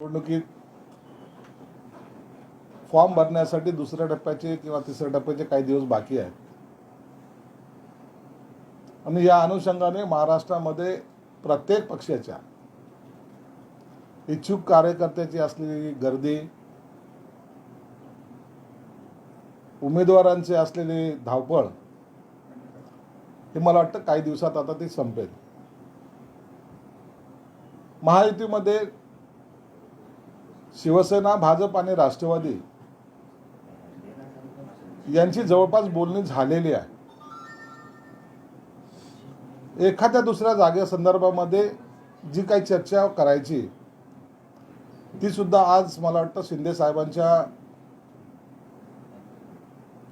निवडणुकीत फॉर्म भरण्यासाठी दुसऱ्या टप्प्याचे किंवा तिसऱ्या टप्प्याचे काही दिवस बाकी आहेत. आणि या अनुषंगाने महाराष्ट्रामध्ये प्रत्येक पक्षाच्या इच्छुक कार्यकर्त्याची असलेली गर्दी उमेदवारांचे असलेली धावपळ हे मला वाटतं काही दिवसात आता ते संपेल. महायुतीमध्ये शिवसेना भाजप आणि राष्ट्रवादी यांची जवळपास बोलणी झालेली आहे. एखाद्या दुसऱ्या जागेसंदर्भामध्ये जी काही चर्चा करायची ती सुद्धा आज मला वाटतं शिंदे साहेबांच्या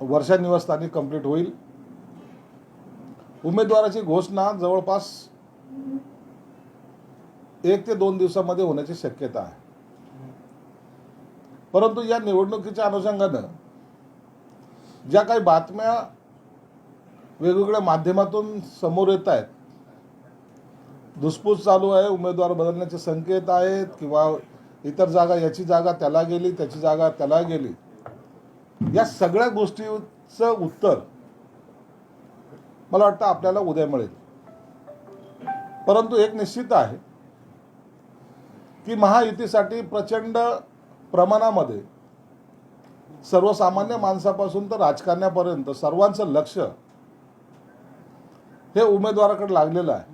वर्षा निवासस्थानी कंप्लीट होईल. उमेदवाराची घोषणा जवळपास एक ते दोन दिवसामध्ये होण्याची शक्यता आहे. परंतु या निवडणुकीच्या अनुषंगानं ज्या काही बातम्या वेगवेगळ्या माध्यमातून समोर येत आहेत धुसफूस चालू आहे उमेदवार बदलण्याचे संकेत आहेत किंवा इतर जागा याची जागा त्याला गेली त्याची जागा त्याला गेली या सगळ्या गोष्टीचं उत्तर मला वाटतं आपल्याला उद्या मिळेल. परंतु एक निश्चित आहे की महायुतीसाठी प्रचंड प्रमाणामध्ये सर्वसामान्य माणसापासून तर राजकारण्यापर्यंत सर्वांचं लक्ष हे उमेदवाराकडे लागलेलं आहे.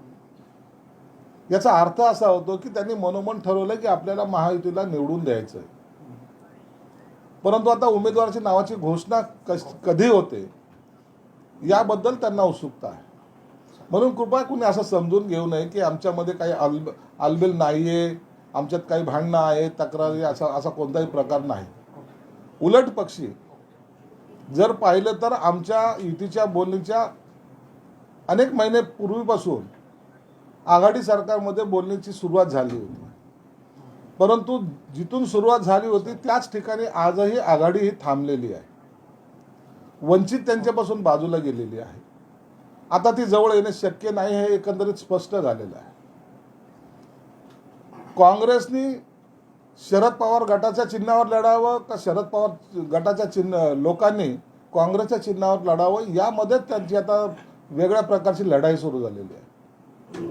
याचा अर्थ असा होतो की त्यांनी मनोमन ठरवलं की आपल्याला महायुतीला निवडून द्यायचं आहे परंतु आता उमेदवाराची नावाची घोषणा कश- कधी होते याबद्दल त्यांना उत्सुकता आहे. म्हणून कृपया कुणी असं समजून घेऊ नये की आमच्यामध्ये काही आल आलबेल नाहीये आमच्यात काही भांडणं आहे तक्रारी असा असा कोणताही प्रकार नाही. उलट पक्षी. जर पाहिलं तर आमच्या युतीच्या बोलणीच्या अनेक महिने पूर्वीपासून आघाडी सरकारमध्ये बोलण्याची सुरुवात झाली होती. परंतु जिथून सुरुवात झाली होती त्याच ठिकाणी आजही आघाडी ही थांबलेली आहे. वंचित त्यांच्यापासून बाजूला गेलेली आहे. आता ती जवळ येणे शक्य नाही हे एकंदरीत स्पष्ट झालेलं आहे. काँग्रेसनी शरद पवार गटाच्या चिन्हावर लढावं का शरद पवार गटाच्या चिन्ह लोकांनी काँग्रेसच्या चिन्हावर लढावं? यामध्ये त्यांची आता वेगळ्या प्रकारची लढाई सुरू झालेली आहे.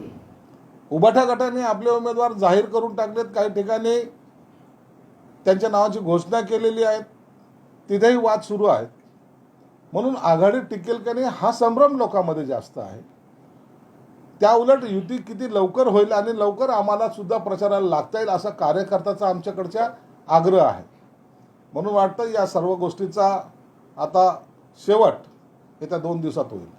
उबाठा गटाने आपले उमेदवार जाहीर करून टाकलेत. काही ठिकाणी त्यांच्या नावाची घोषणा केलेली आहे तिथेही वाद सुरू आहेत. म्हणून आघाडी टिकेल का नाही हा संभ्रम लोकांमध्ये जास्त आहे. त्या उलट युती किती लवकर होईल आणि लवकर आम्हाला सुद्धा प्रचाराला लागता येईल असा कार्यकर्त्याचा आमच्याकडच्या आग्रह आहे. म्हणून वाटतं या सर्व गोष्टीचा आता शेवट येत्या दोन दिवसात होईल.